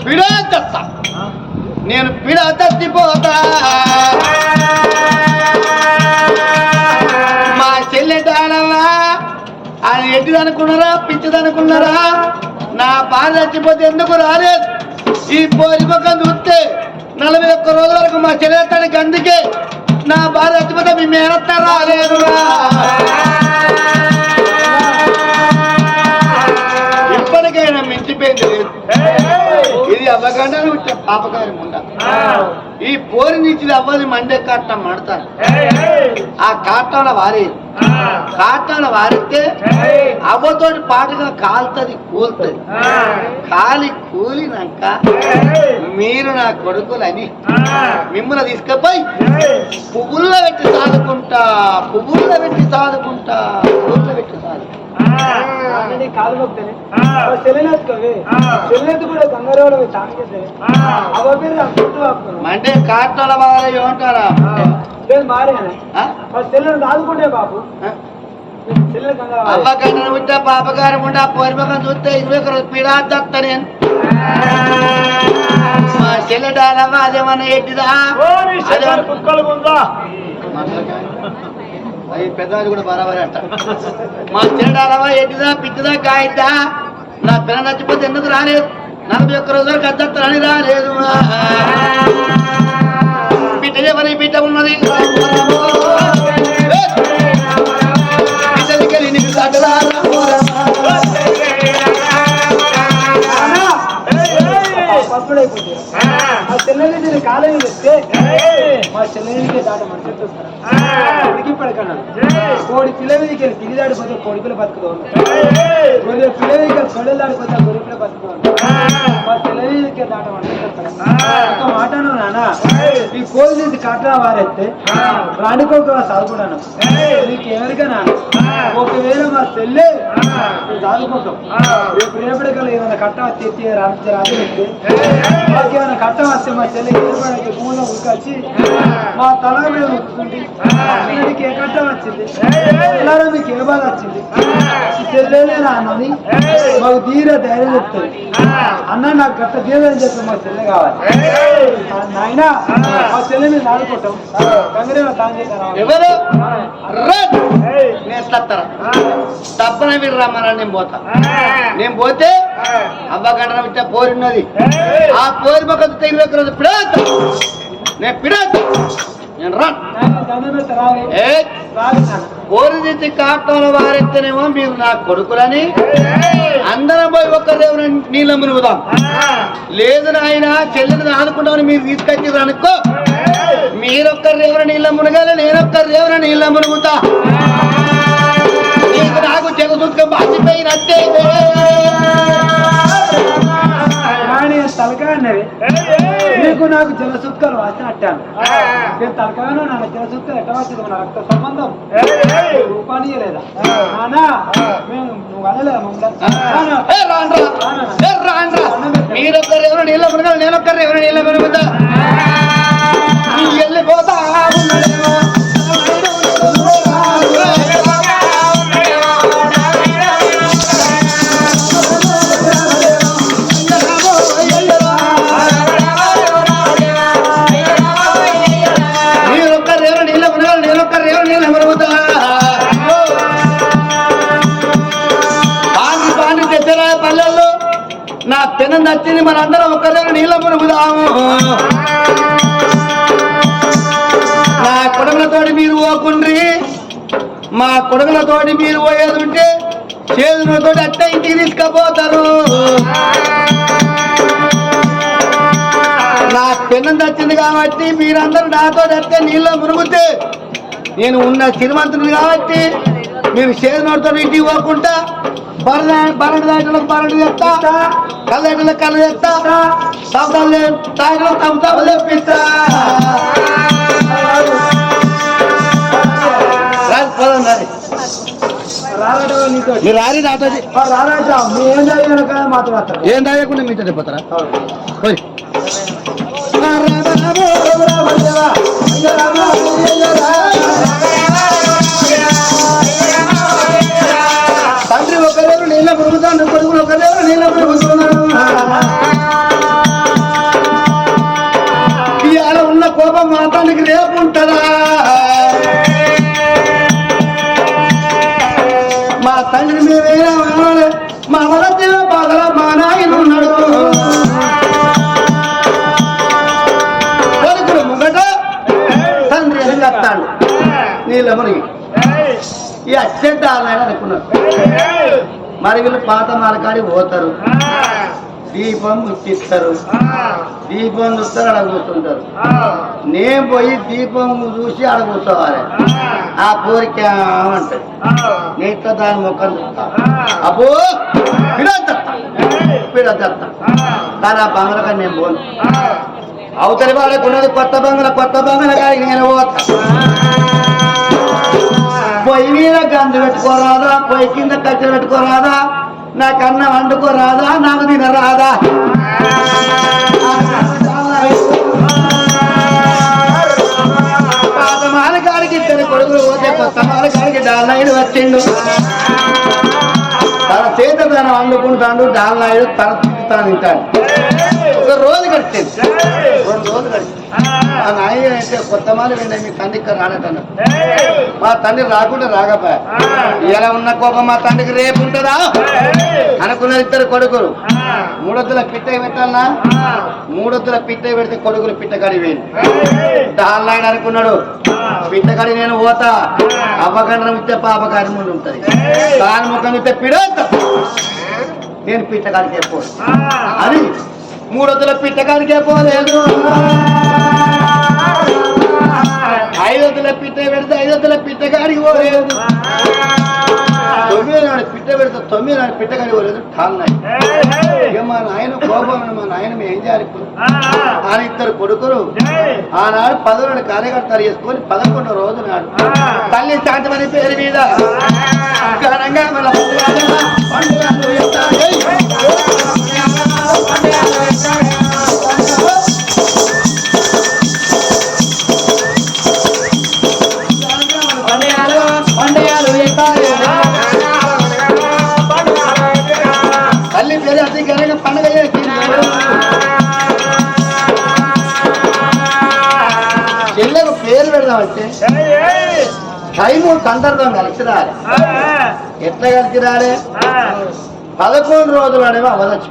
పిడా నేను పిడా మా చెల్లె దానవా? అది పిచ్చిదనుకున్నారా? నా భార్య చచ్చిపోతే ఎందుకు రాలేదు? ఈ పోరి చూస్తే నలభై ఒక్క రోజుల వరకు మా చెల్లెత్తానికి అందుకే నా భార్య చచ్చిపోతే మీ మేనత్త రాలేదు ఇప్పటికైనా మించిపోయింది లేదు. ఇది వచ్చే పాపకారి ముండ ఈ పోరి నుంచి అవ్వది మండే కాటం మడతాను ఆ కాటాల వారి. కాటాల వారితే అవ్వతోటి పాటుగా కాలుతుంది కూలుతుంది. కాలి కూలినాక మీరు నా కొడుకులని మిమ్మల్ని తీసుకుపోయి పువ్వుల్లో పెట్టి సాదుకుంటా పువ్వుల్లో పెట్టి సాదుకుంటా పువ్వుల్లో పెట్టి సాదుకుంటా. కాలు మొక్తేనే కూడా అంటే కాటాల వారు ఏమంటారా? లేదు మారేనే ఆ? దాదుకుంటే బాబు. ఆ? అవ్వగానే ఉంటే పాపగారు ఉంటే పోరిమకం చూస్తే ఇరవై ఒక రోజు నేను మా చెల్లెడాలవ్వ అదేమన్నా ఎట్టిదా అదేమన్నా కుక్కలు ఉందా? అవి పెద్దవాళ్ళు కూడా బరాబరే అంట. మా తినడాలవా ఎట్టిదా పిచ్చిదా కాయిద్దా నా పిల్ల నచ్చిపోతే ఎందుకు రాలేదు? నలభై ఒక్క రోజులు కద్దత్తని రాలేదు. బిడ్డలే ఎవరి బిడ్డ ఉన్నది? బిడ్డలకి పప్పుడైపోతే ఆ. చెల్లెని నేను కాలేజీ తెస్తే మా చెల్లెనికి దాట ఉడికి పడకన్నాను కోడి పిల్ల మీదకి వెళ్ళి దాడిపోతే కోడి పిల్ల బతుకుతూ గొర్రె పిల్ల మీదకి గొడవలు దాడిపోతే గొర్రె పిల్ల బతుకుతూ మా చెల్లెని మీదకి దాట మనుషులు చూస్తారా ఒక మాట అన్నావు నాన్న. ఈ కోడి తీసి కాటా వారెత్తే రాణికొక చదువుకున్నాను నీకు ఎవరికైనా ఒకవేళ మా చెల్లె నువ్వు చదువుకుంటావు రేపు రేపటికల్లా ఏమైనా కట్ట తెచ్చి రాజు రాజు ఏమైనా కట్ట వస్తే మా చెల్లి ఏర్పడకి భూమిలో ఉరికొచ్చి మా తల మీద నీకు ఏ కట్ట వచ్చింది? పిల్లలు మీకు ఏ బాధ వచ్చింది? ఈ చెల్లెలేనా అన్నది మాకు ధీర ధైర్యం చెప్తుంది. అన్న నాకు గట్ట ధీరం చెప్పి మా చెల్లె కావాలి. నాయన మా చెల్లెని ఆడుకుంటాం గంగరేమ తాను చేశాను! నేను తప్పన నేను పోతా. నేను పోతే అబ్బగంట విద్య పోరున్నది. ఆ కోరి మొక్క తెగి పిడత పిడాత నేను పిడాత నేను రా దండం పెడతా కాటంలో వారెత్తనేమో మీరు నా కొడుకులని? అందరం పోయి ఒక్క దేవుని నీళ్ళ మునుగుదాం లేదు నాయన చెల్లెని ఆనుకుంటామని మీరు తీసుకొచ్చారు అనుకో మీరొక్కరు రేవన నీళ్ళ మునగాలి నేనొక్కరు రేవన నీళ్ళ మునుగుతా నీకు నాకు జగదుర్గం బాసిపోయినట్టే అన్నవి నీకు నాకు జల సుక్కలు వాసన అట్టాను నేను తలకాయను నా జల సుక్కలు ఎట్ట వచ్చింది మన రక్త సంబంధం. రూపాన్ని లేదా నానా మేము నువ్వు అనలేదా మమ్మల్ని? మీరొక్కరు నీళ్ళ నేనొక్కరు రేవన నీళ్ళ వెళ్ళిపోతా ఉన్నాడేమో. కూడా అట్ట ఇంటికి తీసుకుపోతారు. నా పెన్నం తెచ్చింది కాబట్టి మీరందరూ నాతో అట్టే నీళ్ళ మురుగుతే నేను ఉన్న శ్రీమంతుని కాబట్టి మీరు చేతినోడితో ఇంటికి పోకుండా బరద బరడు దాంట్లో బరడు తెస్తా కళ్ళేటలో కళ్ళు తెస్తా సబ్దాలు తాగలో తమ్ముతాము తెప్పిస్తా. పదండి పోదాం, రాదు. రాలటో నీతో మీరు రారి మీ ఏం రాయకుండా మీతో చెప్పతారా పోయి తండ్రి ఒకరేరు నీళ్ళ మురుగుతాడు కొడుకులు ఒకరేరు నీళ్ళ మురుగుతున్నాడు నీళ్ళ మునిగి ఈ అత్యంత ఆయన అనుకున్నారు. మరి వీళ్ళు పాత మాలకాడి పోతారు. దీపం ముట్టిస్తారు. దీపం చూస్తారు అక్కడ కూర్చుంటారు. నేను పోయి దీపం చూసి అక్కడ కూర్చోవాలి. ఆ కోరిక అంటది నీతో దాని ముఖం చూస్తా. అబ్బో! పిడద్ద పిడద్ద కానీ ఆ బంగ్లా నేను పోను. అవతలి వాళ్ళకు ఉన్నది కొత్త బంగ్లా కొత్త బంగ్లా కానీ నేను పోతా. పొయ్యి మీద గంజు పెట్టుకోరాదా పొయ్యి కింద కట్టె పెట్టుకోరాదా నాకు అన్నం వండుకోరాదా నాకు తినరాదా పాత మాలకాడికి ఇద్దరు కొడుకులు పోతే కొత్త మాలకాడికి డాల్నాయుడు వచ్చిండు. తన చేత తన వండుకుంటాడు డాలనాయుడు తన తిండి తాను తింటాడు. ఒక రోజు గడిచింది. రెండు రోజులు గడిచింది. ఆ నాయన అయితే కొత్త మాల విండే మీ తండ్రి ఇక్కడ మా తండ్రి రాకుండా రాకపోయా. ఎలా ఉన్న కోపం మా తండ్రికి రేపు ఉంటుందా? అనుకున్నారు ఇద్దరు కొడుకులు. మూడొద్దుల పిట్ట పెట్టాలనా? మూడొద్దుల పిట్ట పెడితే కొడుకులు పిట్టకాడి వేయండి దాల్లాయన అనుకున్నాడు. పిట్టకాడి నేను పోతా. అపకరణం ఇస్తే పాపకారి ముందు ఉంటది దాని ముఖం ఇస్తే పిడోత. నేను పిట్టకాడికే పో అని మూడొద్దుల పిట్టకాడికే పోలేదు పిట్టకాడికి పోలేదు. తొమ్మిది నాడు పిట్ట పెడితే తొమ్మిది నాడు పిట్టకాడికి పోలేదు. ఠాన్నాయి ఇక మా నాయన కోపం మా నాయన మేము ఏం చేయాలి ఆయన ఇద్దరు కొడుకులు. ఆనాడు పదో నాడు కార్యకర్తలు చేసుకొని పదకొండు రోజు నాడు తల్లి శాంతమని పేరు మీద ఘనంగా మన పండుగ పండుగలు టైము సందర్భం కలిసి రాలే ఎట్లా కలిసి రాలే పదకొండు రోజులు అనేవి అవదచ్చు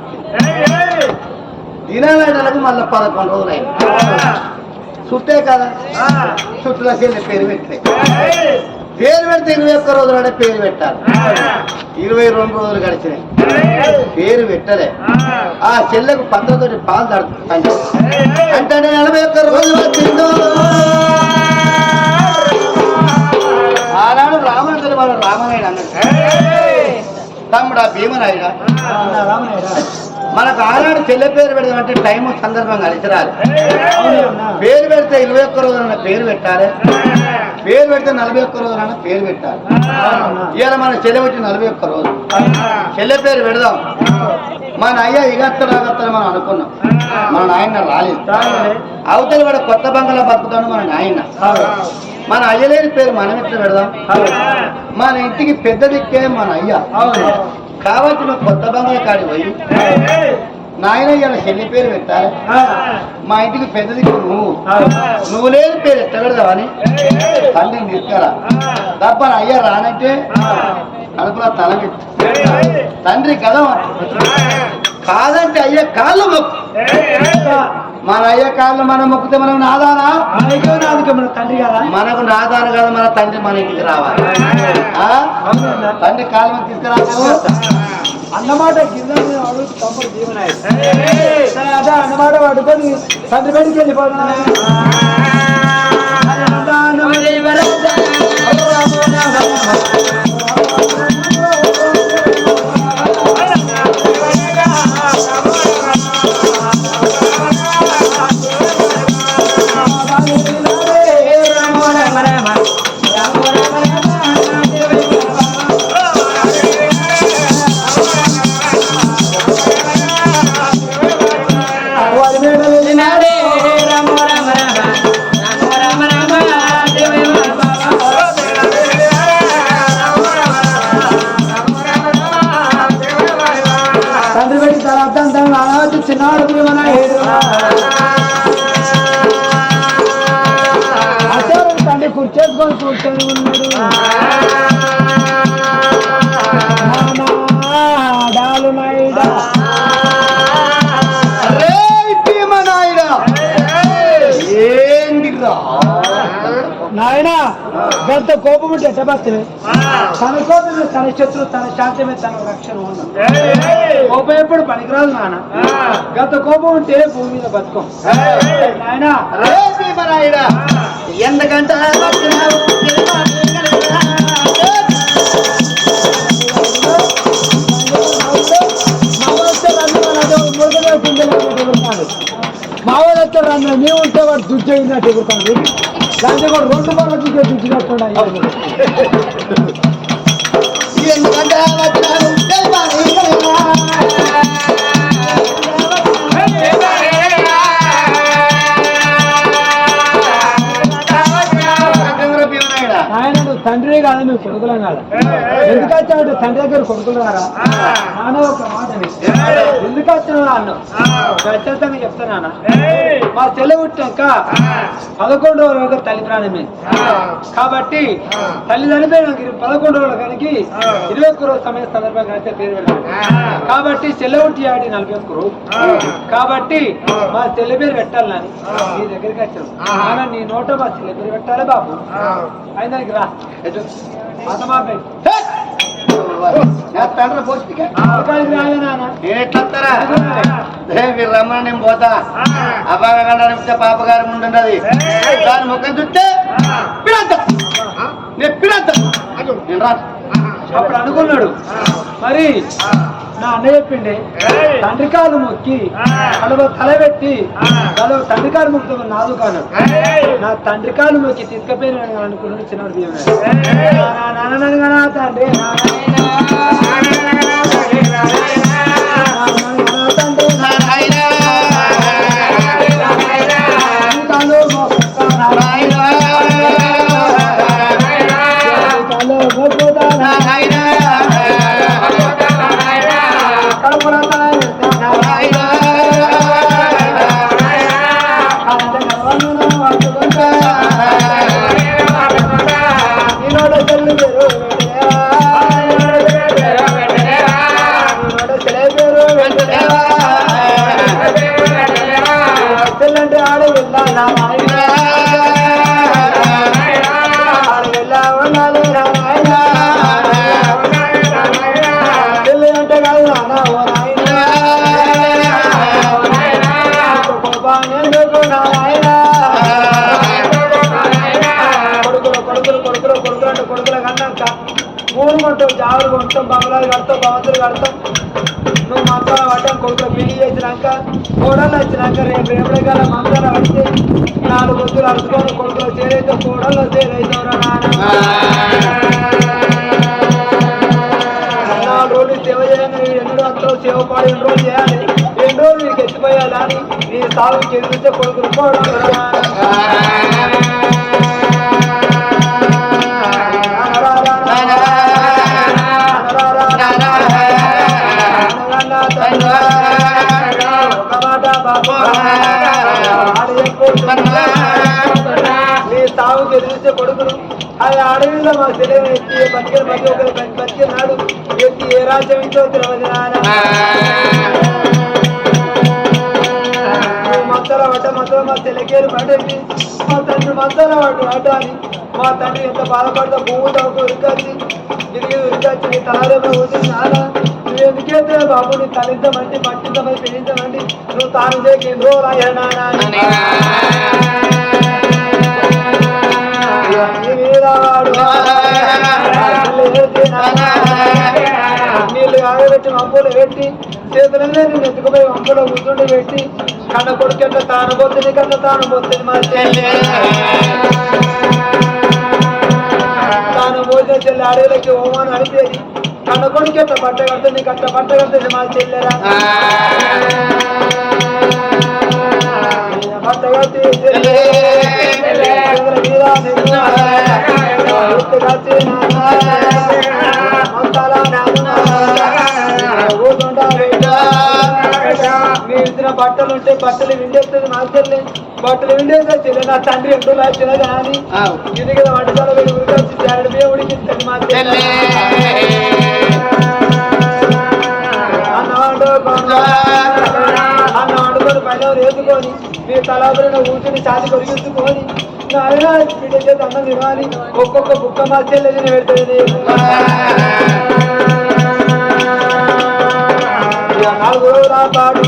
దినాలకు మళ్ళీ పదకొండు రోజులు అయింది. చుట్టే కదా? చుట్టుల చెల్లె పేరు పెట్టలే. పేరు పెడితే ఇరవై ఒక్క రోజులు అనే పేరు పెట్టాలి ఇరవై రెండు రోజులు గడిచినాయి. పేరు పెట్టలే. ఆ. చెల్లెకు పంతొమ్మిది పాలు తడుతుంది అంటే నలభై ఒక్క రోజులు వచ్చిందో? ఆనాడు రామనాథుడు వాడు రామనాయుడు అన్నాడు తమ్ముడా భీమనాయుడా? మనకు ఆనాడు చెల్లె పేరు పెడదామంటే టైం సందర్భం కలిసి రాలి పేరు పెడితే ఇరవై ఒక్క రోజులన్న పేరు పెట్టాలి పేరు పెడితే నలభై ఒక్క రోజులన్న పేరు పెట్టాలి ఇవాళ మన చెల్లె వచ్చి నలభై ఒక్క రోజు చెల్లె పేరు పెడదాం. మన అయ్య ఇగత్తడు అగత్తడు మనం అనుకున్నాం. మన నాయన రాలేదు. అవతలి వాడు కొత్త బంగ్లా బతుకుతాడు మన నాయన. మన అయ్యలేని పేరు మనం ఎట్లా పెడదాం? మన ఇంటికి పెద్ద దిక్కే మన అయ్య. కాబట్టి నువ్వు కొత్త బంగ్లా కాడి పోయి నాయన ఇలా చెల్లి పేరు పెట్టాలి మా ఇంటికి పెద్ద దిక్కు నువ్వు. నువ్వు లేని పేరు ఎట్లా పెడదామని తండ్రిని తీసుకురా తప్ప అయ్య రానంటే కడుపులో తల తండ్రి కదా కాదంటే అయ్య కాళ్ళు మన అయ్య కాళ్ళు మనం మొక్కితే మనం నాదానా? మన తండ్రి కదా మనకు నాదాను కదా మన తండ్రి మన ఇంటికి రావాలి. తండ్రి కాళ్ళు మీద తీసుకురా అన్నమాట అదే అన్నమాట పట్టుకొని తండ్రి బయటికి వెళ్ళిపోతున్నా చిన్నాడు భీమనాయుడు తండ్రి కూర్చేసుకొని కూర్చొని ఉన్నాడు డాలు నాయుడా నాయనా గంత కోపం ఉంటే ఎట్ట తన కోపమే తన శత్రు తన శాంతమే తన రక్షణ ఉన్న కోపం ఎప్పుడు పనికిరాదు నాన్న. గంత కోపం ఉంటే భూమి మీద బతుకం. భీమనాయుడా ఎందుకంటే మా వాళ్ళు వచ్చారు అన్న మేము ఉంటే వాడు దుడ్డైందంటే ఎగురుతాను దాంట్లో కూడా రెండు బాగా దుడ్డే దుడ్డినట్టున్నా తండ్రి కాదు నువ్వు కొడుకులం కాదు ఎందుకు వచ్చావు తండ్రి దగ్గర కొడుకులు రారా? నాన్న ఒక. ఎందుకు వచ్చినావు అన్న. ఖచ్చితంగా చెప్తానా మా చెల్లి పుట్టాక పదకొండు రోజుల తల్లి ప్రాణమే కాబట్టి తల్లి చనిపోయినాక పదకొండు రోజుల కనుక ఇరవై ఒక్క రోజు సమయ సందర్భంగా అయితే పేరు పెట్టాలి కాబట్టి పుట్టి ఆడి నలభై ఒక్క రోజు కాబట్టి మా చెల్లి పేరు పెట్టాలి నాని. నీ దగ్గరికి వచ్చాను నాన్న నీ నోట మా చెల్లి పేరు పెట్టాలి బాబు? రా. అన్న మా పేరు తండ్రి పోస్టికే. అక్కడికి రాలే నాన్న నేను ఎట్లొస్తారా ఏ మీరు రమ్మని నేను పోతా. అబ్బాయి కంటే పాపగారు ఉండున్నది దాని ముఖం చూస్తే పిడంత. నేను పిడంత. నేను రా అప్పుడు అనుకున్నాడు. మరి నా అన్న చెప్పిండే తండ్రి కాలు మొక్కి తల తల పెట్టి తల తండ్రి కాలు మొక్కుతాను నాదు కాను నా తండ్రి కాలు మొక్కి తీసుకుపోయిన అనుకున్నాడు చిన్నవాడు తండ్రి కొంటాం జావులు కొంటాం బంగ్లాలు కడతాం భవంతులు కడతాం నువ్వు మంచాల పడ్డాం కొడుకు పెళ్ళి చేసినాక కోడలు వచ్చినాక రేపు రేపటి కాలం మంచాల పడితే నాలుగు వద్దులు అరుచుకొని కొడుకులు చేరైతే కోడలు చేరైతావురా నాన్న నాలుగు రోజులు సేవ చేయంగా నువ్వు ఎన్ని రోజులు సేవ పాడు ఎన్ని రోజులు చేయాలి ఎన్ని రోజులు నీకు ఎత్తిపోయాలి అని నీ సాగుకి ఎదురుస్తే కొడుకులు పోవడం నీ సాగుకి ఎదురుస్తే కొడుకులు అది అడవిలో మాకు తెలియని ఎత్తి బతికిన బతి ఒకరు బతికినాడు ఎత్తి ఏ రాజ్యం ఇచ్చో తెలియదు మద్దల పడ్డ మద్దల మా తెలకేరు పడేది. మా తండ్రి మద్దల పడ్డు అడ్డ అని మా తండ్రి ఎంత బాధపడతా భూమి తవ్వుకు ఉరికొచ్చి తిరిగి ఉరికొచ్చి నీ తలారేమో ఊది నాన్న నువ్వు ఎందుకైతే బాబు నీ తలించమండి పట్టించమని పెంచమండి నువ్వు తాను చేయకి ఎన్ని రోజులు అయ్యా నాన్న నీ మీద వాడు నీళ్ళు ఆగబెట్టి అంబులు పెట్టి చేతులనే నేను ఎత్తుకుపోయి అంబులో కూర్చుండి పెట్టి కన్న కొడుకెట్ల తాను పోతుంది కన్న తాను పోతుంది మా చెల్లి తాను పోసిన చెల్లి అడవులకి ఓమాను అడిపేది కన్న కొడుకెట్ల బట్ట కడుతుంది కట్ట బట్ట కడుతుంది మా చెల్లెరా బట్ట కట్టి వేసిన బట్టలు ఉంటే బట్టలు విండేస్తుంది మాస్టర్ని బట్టలు విండేది నా తండ్రి ఎప్పుడు లాచిన కానీ ఇది కదా వంటకాల ఉడికొచ్చి జాగ్రత్త ఉడికిస్తాడు మాస్టర్. అన్న పైన కూర్చుని చాతి కొరిగించుకొని ఒక్కొక్క బుక్క మాస్టర్ లేదని పెడుతుంది నాలుగు రోజుల పాటు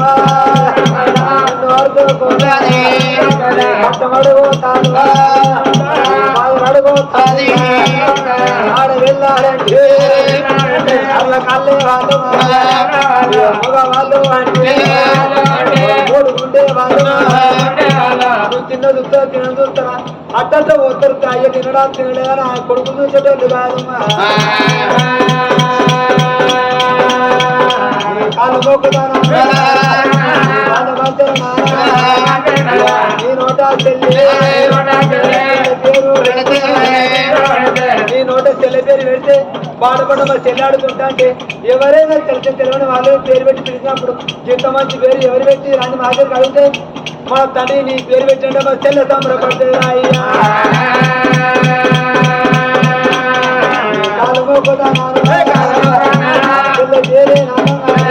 అడుగుతాను వెళ్ళాలంటే కళ్ళే వాళ్ళు వాళ్ళు అంటే మూడు వాళ్ళు తిన్న చూస్తా తిన చూస్తారా అయ్య తినడా కొడుకు చూసేటోళ్ళు కాదు నీ నోట చెల్లి పేరు పెడితే బాధపడ్డ మా చెల్లి ఆడుకుంటా అంటే ఎవరైనా తెలిసి తెలియని వాళ్ళు పేరు పెట్టి పిలిచినప్పుడు ఇంత మంచి పేరు ఎవరు పెట్టి రాని మా దగ్గరికి అడిగితే మా తండ్రి నీ పేరు పెట్టండి మా చెల్లె సంబరపడుతుంది అయ్యా కాలు మొక్కుతా చెల్లె పేరే నాన్న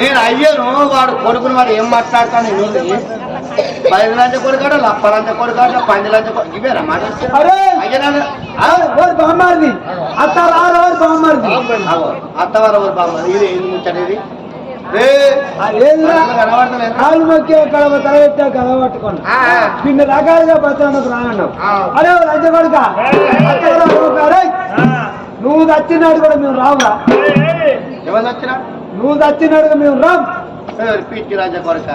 నేను అయ్యాను వాడు కొడుకుని వాడు ఏం మాట్లాడతాను పది లంచ కొడుకాడు లప్ప లంచ కొడుకాడు పంది లంచ కొడుకు బామ్మారిది. బామ్మారిది. అత్తవారు ఎవరు బామ్మ ఇది ఏం ముచ్చట ఇది? కాలు మొక్కి కడవ తల పట్టుకోండి పిన్న రకాలుగా బతున్నప్పుడు రానన్నావు. అరే ఓ లంచ కొడుక. అత్తవరావు ఒక అరే నువ్వు చచ్చినాడు కూడా మేము రావురా. ఎవరు వచ్చినా నువ్వు చచ్చినాడు మేము రాము పీచి రాజా కొరక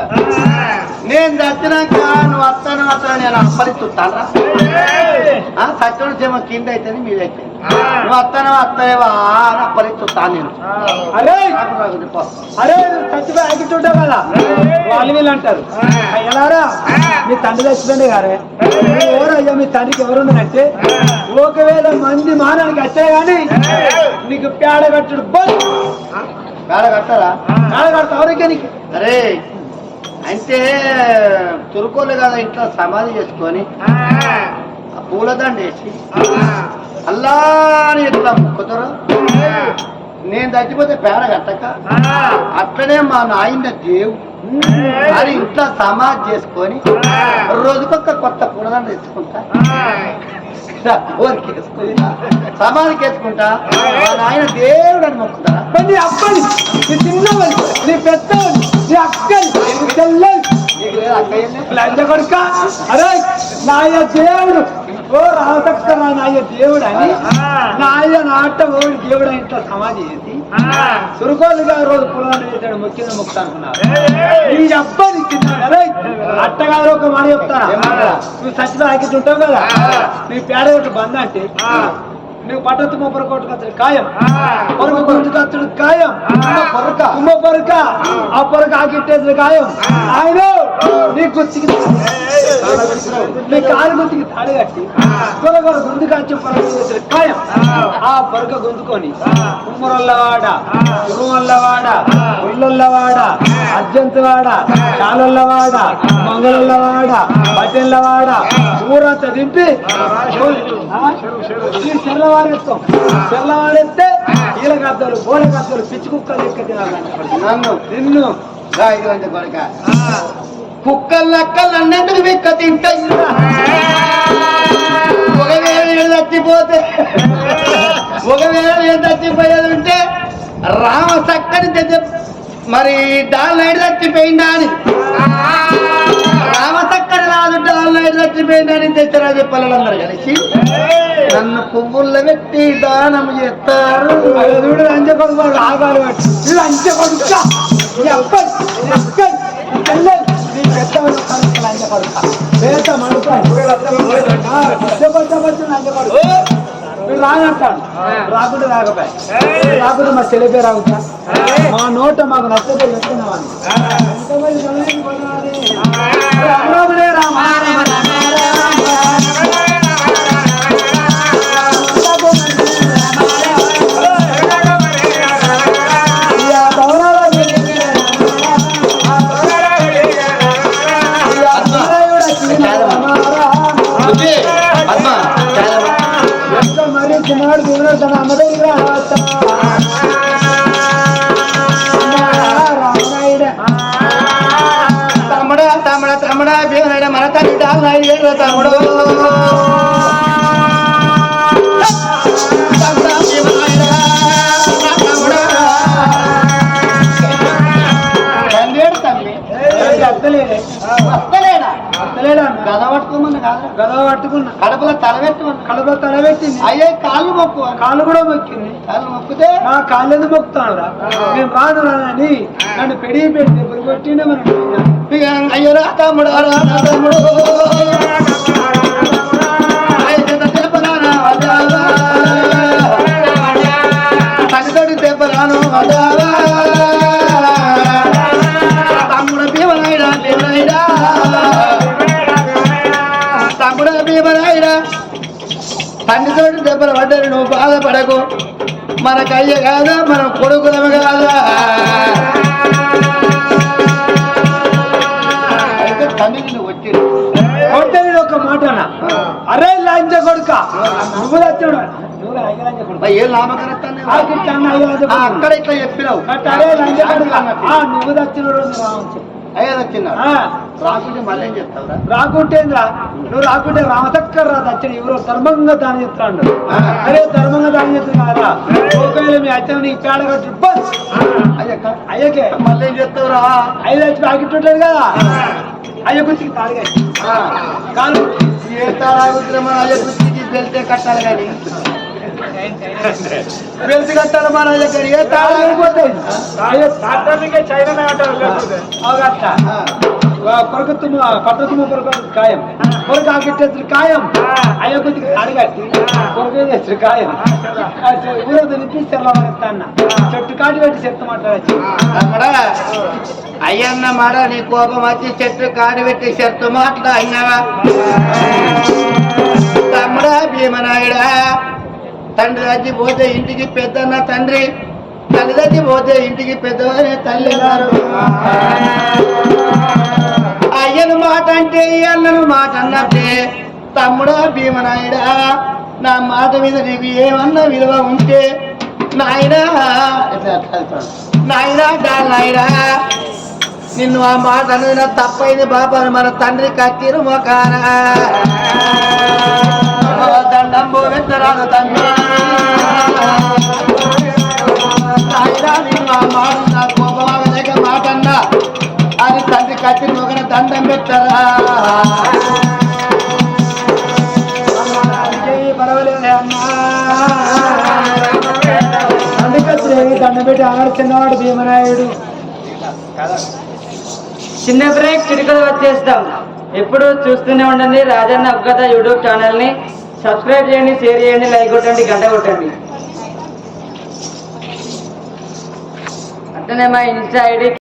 నేను చచ్చినాక నువ్వు వస్తాను వస్తాను నేను అప్పరిస్తున్నాను సత్యుడు చేమ కింద అయితే మీద అయితే నువ్వు వస్తాను వస్తావా అని అప్పరిస్తున్నాను నేను. అరే. అరే చచ్చిపోయి ఆగిట్టుంటావు కదా? వాళ్ళు వీళ్ళు అంటారు. ఎలారా మీ తండ్రి చచ్చిపోయింది గారే. ఎవరు అయ్యా మీ తండ్రికి ఎవరున్నారంటే ఒకవేళ మంది మానానికి వచ్చే గాని నీకు పేడ కట్టుడు బల్ నీకు అరే అంటే తురుకోలే కదా ఇంట్లో సమాధి చేసుకొని? ఆ. పూలదండ వేసి. అల్లా అని ఇట్లా ముక్కుతారు? నేను చచ్చిపోతే పేడ కట్టక? అట్లనే మా నాయన దేవు అని ఇంట్లో సమాధి చేసుకొని రోజుకొక కొత్త పూలదండ తెచ్చుకుంటా. సమాధికి మా నాయన దేవుడు అని మొక్కుతారా నీ అప్పని నీ చిన్నవని నీ పెద్దవని నీ అక్కని నీ కొడుక అరే నాయ దేవుడు ఓ రాసక్క నాయ దేవుడు అని నాయ నాట ఓడి దేవుడు అని ఇట్లా సమాధి చేసి సురుకోలుగా రోజు పొలాన్ని వేసాడు మొక్కిన మొక్త అనుకున్నారు. నీ అబ్బాయి అట్టగారు ఒక మాట చెప్తారా? నువ్వు సచ్చిలో ఆకిట్ ఉంటావు కదా? నీ పేడ ఒకటి బంద అంటే పట్టత్తు మొప్పర కొట్టు కత్తడు ఖాయం. గురించి కత్తడు ఖాయం. పొరక. కుమ్మ పొరక. ఆ పొరక ఆకిట్టేసిన ఖాయం. ఆయన నీ గుర్తికి నీ కాలు గుర్తికి తాడి కట్టి. కొరకొర గుండు పొరక చేసిన ఖాయం. ఆ. పొరక గుంజుకొని కుమ్మరొల్లవాడ ఉరుమల్లవాడ ఉల్లొల్లవాడ అర్జంతువాడ చాలొల్లవాడ మంగళొల్లవాడ బట్టెల్లవాడ ఊరంతా దింపి చెల్లవాడెత్తాం చెల్లవాడెత్తే ఈల గద్దలు బోల గద్దలు పిచ్చి కుక్కలు తినాలంట నన్ను. నిన్ను. రా ఇది వంటి కొడుక కుక్కలు లెక్కలు అన్నెందుకు విక్క తింటాయి ఒకవేళ చచ్చిపోతే ఒకవేళ నేను చచ్చిపోయేది ఉంటే రామ చక్కని తెచ్చ మరి డాల్ నైట్ చచ్చిపోయిందా అని. రామ చక్కని రాజు డాల్ నైట్ చచ్చిపోయిందా అని తెచ్చరా చెప్పాలందరూ కలిసి. నన్ను పువ్వుల్లో పెట్టి దానం చేస్తారు. చూడు లంచ కొడుకు వాడు ఆగాలి వాడు. ఈ లంచ కొడుక ఈ అబ్బాయి ఈ అబ్బాయి ఈ చెల్లెలు, నీ పెద్ద వాడు కడుపు లంచ కొడుక పేద మనుషులు. ఆ, పెద్ద పెద్ద పెద్ద లంచ కొడుకు వీడు రానంటాడు రాకుండా రాకపోయి. రాకుండా మా చెల్లి పేరు రాగుతా మా నోట మాకు నచ్చతే చెప్తున్నామని రామ? తమ్ముడా తమ్ముడా తమ్ముడా మన తల్లి తమ్ముడు గద పట్టుకోమని కాదు గదవ పట్టుకున్నా. కడుపులో తలబెట్టమని కడుపు తలబెట్టింది అయ్యే కాళ్ళు మొక్కు. అని. కాళ్ళు కూడా మొక్కింది. కాళ్ళు మొక్కితే? నా కాళ్ళు ఎందుకు మొక్కుతాను రా నేను రాను రానని నన్ను పెడి పెట్టి ఇప్పుడు కొట్టిండే మనం అయ్యరా తమ్ముడు రా తమ్ముడు. బాధపడకు. మనకు అయ్య కాదా మన కొడుకులము కాదా? అయితే వచ్చిండు కొడితే నేను ఒక మాట. అరే లంచ కొడుక. నువ్వు కొడుక. అక్కడ ఇట్లా చెప్పినావు. నువ్వు రావచ్చు. అయ్యా ఆ, రాకుంటే మళ్ళీ ఏం చెప్తావురా రాకుంటేంద్రా నువ్వు రాకుంటే రామచక్కర్ రా తెచ్చాడు ఎవరో ధర్మంగా దాని చెప్తాడు అరే ధర్మంగా దాని చెప్తున్నా కదా ఒకవేళ మీ అచ్చం నీకు పేడ కట్టి బస్ అయ్యక్క అయ్యకే మళ్ళీ ఏం చెప్తావురా ఐదు వచ్చి ఉంటాడు కదా అయ్య గుచ్చికి తాడిగా కాలు ఏ తాగుతున్నా మన అయ్య గుర్తికి తెలితే కట్టాలి కానీ తెలిసి కట్టాలి మన అయ్య గారు ఏ తాళ తాడిపోతాయి అవగట్ట కొరకు తుమ్మ పట్ట తుమ్మ కొరకు ఖాయం. కొరకు ఆకిట్టేసి ఖాయం. అయ్య కొద్దిగా అడగట్టి కొరకు చేసి ఖాయం? ఊరో తినిపిస్తే అన్న చెట్టు కాటి పెట్టి చెత్త మాట్లాడచ్చు. అయ్యన్న మాడ నీ కోపం వచ్చి చెట్టు కాడి పెట్టి చెట్టు మాట్లాడినావా? తమ్ముడా భీమనాయుడా తండ్రి వచ్చి పోతే ఇంటికి పెద్దన్న తండ్రి తల్లి వచ్చి పోతే ఇంటికి పెద్దవారే తల్లి అన్నారు. అయ్యను మాట అంటే ఈ అన్నను మాట అన్నట్టే తమ్ముడా భీమనాయుడా నా మాట మీద నీకు ఏమన్నా విలువ ఉంటే నాయనా నాయనా నాయనా నిన్ను ఆ మాట అనేది తప్పైంది బాబాను మన తండ్రి కత్తిరు మొకారా దండం పోవెత్తరాదు తండ్రి. నాయనా నిన్ను ఆ మాట నా అని మొగన దండం పెట్టరా పర్వాలేదు అమ్మా. పెట్టి చిన్నవాడు భీమనాయుడు. చిన్న బ్రేక్ చిటికలు వచ్చేస్తాం. ఎప్పుడు చూస్తూనే ఉండండి రాజన్న ఒక్కత యూట్యూబ్ ఛానల్ని సబ్స్క్రైబ్ చేయండి షేర్ చేయండి లైక్ కొట్టండి గంట కొట్టండి. అట్లనే మా ఇన్స్టా ఐడి